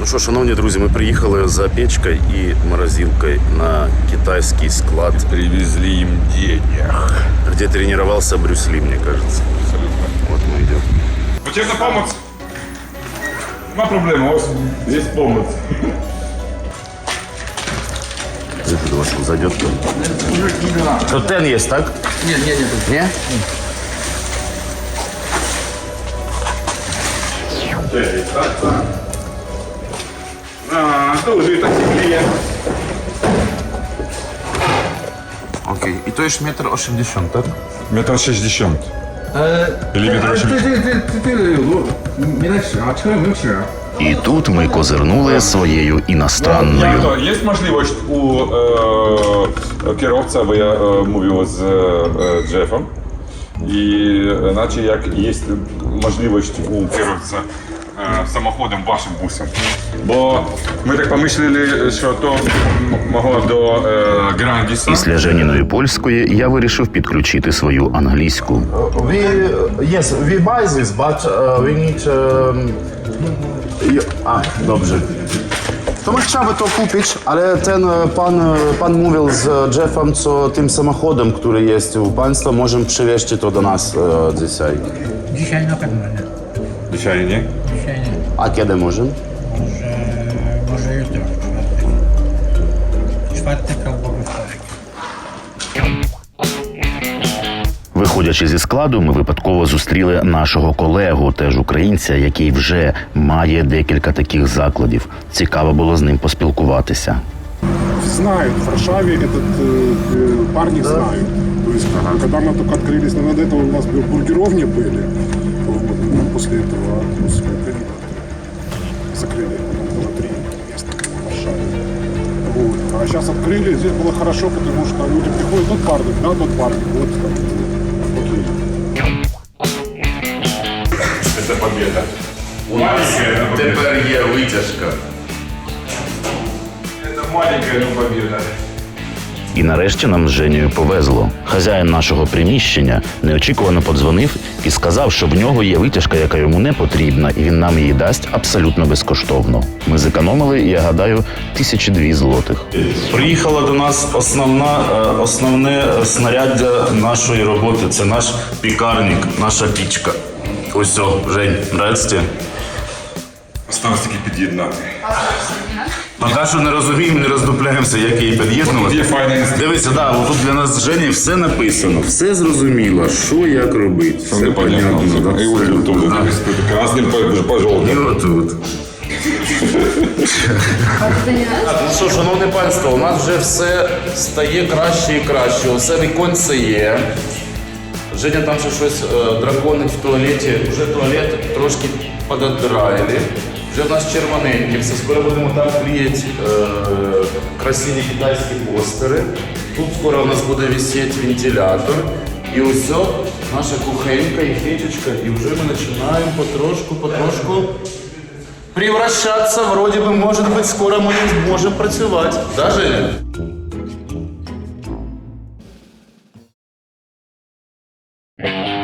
Ну що, шановні друзі, ми приїхали за печкою і морозилкою на китайський склад, Привезли им денег. где тренировался Брюс Ли, мне кажется. Вот мы идем. Потрібно помочь? Нема проблеми, ось здесь помощь. Выход ваш зайдет. Тут тен есть, так? Нет, нет, нет. Не? А, тоже так клиент. Окей. И то есть метр 80, так? Метр 60. 呃，这这这这这个有多没得吃啊？车有没有吃啊？І тут ми козирнули своєю іностранною. Ну, є можливість у е, керівця, бо я е, мовив з е, Джефом, і е, наче як є можливість у керівця самоходом вашим бусом. Бо ми так помислили, що то могло до е, Грандіса. Після Женіної польської я вирішив підключити свою англійську. We yes, we buy this, but uh, we need. Um, y- a, dobrze. To my chciałby to kupić, ale ten e, pan, e, pan mówił z Jeffem, co tym samochodem, który jest u państwa, możemy przywieźć to do nas e, dzisiaj. Dzisiaj na pewno nie. Dzisiaj nie? Dzisiaj nie. A kiedy możemy? Może, może jutro w czwartek. Czwartek albo we wtorek. Виходячи зі складу, ми випадково зустріли нашого колегу, теж українця, який вже має декілька таких закладів. Цікаво було з ним поспілкуватися. знают, в Варшаве этот э, э, парни знают. То есть, когда мы только открылись, но до этого у нас бу- бургеровни были. Вот, ну, после этого, после ковида закрыли, потом было три места в Варшаве. Вот. А сейчас открыли, здесь было хорошо, потому что люди приходят, тот парник, да, тот парник, вот как бы, окей. Це побіда. У нас тепер є витяжка. Це маленька, ну побіда. І нарешті нам з Женєю повезло. Хазяїн нашого приміщення неочікувано подзвонив і сказав, що в нього є витяжка, яка йому не потрібна, і він нам її дасть абсолютно безкоштовно. Ми зекономили, я гадаю, тисячі дві злотих. Приїхала до нас основна, е, основне снаряддя нашої роботи. Це наш пікарник, наша пічка. Ось Жень, нравиться? Осталось тільки під'єднати. Поки що не розуміємо, не роздупляємося, як її під'єднувати. Є файна інструкція. Дивися, да, тут для нас Жені все написано, все зрозуміло, що як робити. Все понятно. да, І ось все. тут Да. красним І пожовтим. отут. Ну що, шановне панство, у нас вже все стає краще і краще. Усе віконце є. Женя там ще щось е, драконить в туалеті. Вже туалет трошки пододраїли. Вже в нас червоненькі, все скоро будемо там клеїти е, красиві китайські постери. Тут скоро у нас буде висіти вентилятор. І ось наша кухонька і хечечка. І вже ми починаємо потрошку-потрошку превращатися. Вроді би, може бути, скоро ми зможемо працювати. Да, Женя? Yeah.